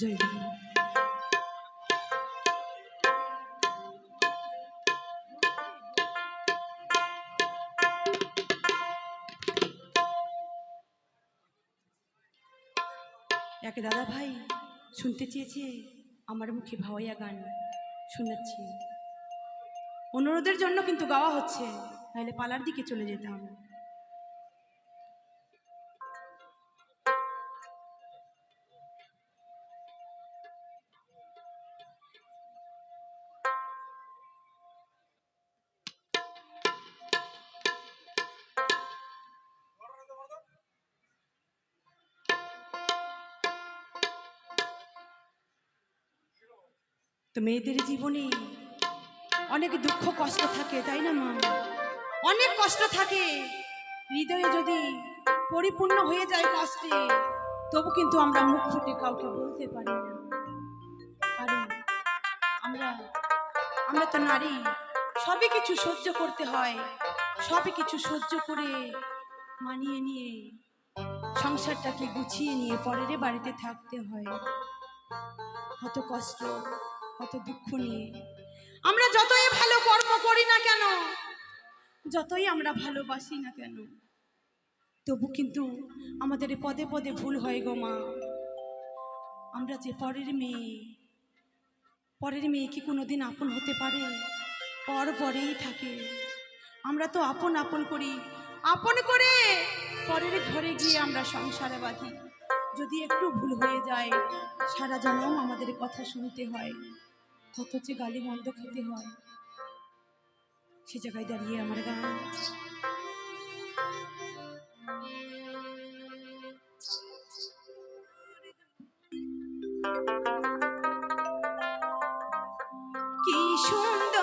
জয় এক দাদা ভাই শুনতে চেয়েছে আমার মুখে ভাওয়াইয়া গান শোনাচ্ছি। অনুরোধের জন্য কিন্তু গাওয়া হচ্ছে নাহলে পালার দিকে চলে যেতাম। তো মেয়েদের জীবনে অনেক দুঃখ, কষ্ট থাকে, তাই না, মা? অনেক কষ্ট থাকে। হৃদয়ে যদি পরিপূর্ণ হয়ে যায় কষ্টে, তবু কিন্তু আমরা মুখ ফুটে কাউকে বলতে পারি না। কারণ আমরা আমরা তো নারী, সবই কিছু সহ্য করতে হয়, সবই কিছু সহ্য করে মানিয়ে নিয়ে সংসারটাকে গুছিয়ে নিয়ে পরের বাড়িতে থাকতে হয়। কত কষ্ট কত দুঃখ নিয়ে। আমরা যতই ভালো কর্ম করি না কেন, যতই আমরা ভালোবাসি না কেন, তবু কিন্তু আমাদের পদে পদে ভুল হয় গো মা। আমরা যে পরের মেয়ে পরের মেয়ে কি কোনোদিন আপন হতে পারে? পর পরেই থাকে। আমরা তো আপন আপন করি। আপন করে পরের ঘরে গিয়ে আমরা সংসারে বাঁধি। যদি একটু ভুল হয়ে যায়, সারা জনম আমাদের কথা শুনতে হয়। কত যে গালি মন্দ খেতে হয় সে জায়গায় দাঁড়িয়ে আমার গান। কি সুন্দর